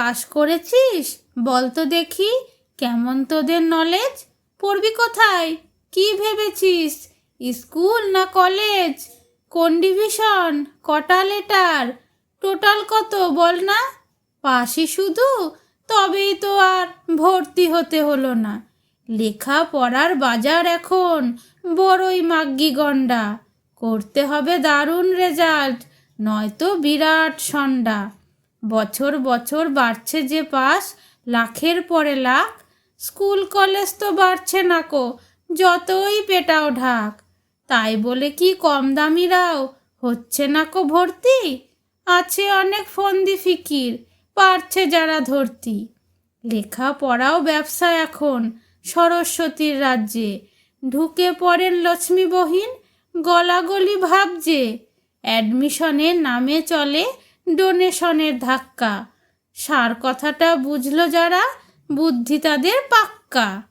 পাশ করেছিস? বল তো দেখি, কেমন তোদের নলেজ পড়বি কোথায়? কি ভেবেছিস? স্কুল না কলেজ কোন ডিভিশন কটা লেটার টোটাল কত? বল না। পাশই শুধু? তবেই তো আর ভর্তি হতে হলো না। লেখা পড়ার বাজার এখন বড়ই মাগ্গি গন্ডা করতে হবে দারুণ রেজাল্ট নয়তো বিরাট সন্ডা। বছর বছর বাড়ছে যে পাস, লাখের পরে লাখ। স্কুল, কলেজ তো বাড়ছে না কো, যতই পেটাও ঢাক। তাই বলে কি কম দামিরাও হচ্ছে না কো ভর্তি? আছে অনেক ফন্দি ফিকির পারছে যারা ধরতি। লেখা পড়াও ব্যবসা এখন, সরস্বতীর রাজ্যে। ঢুকে পড়েন লক্ষ্মী বহিন, গলাগলি ভাবছে অ্যাডমিশনের নামে চলে ডোনেশনের ধাক্কা। সার কথাটা বুঝলো যারা বুদ্ধি তাদের পাক্কা।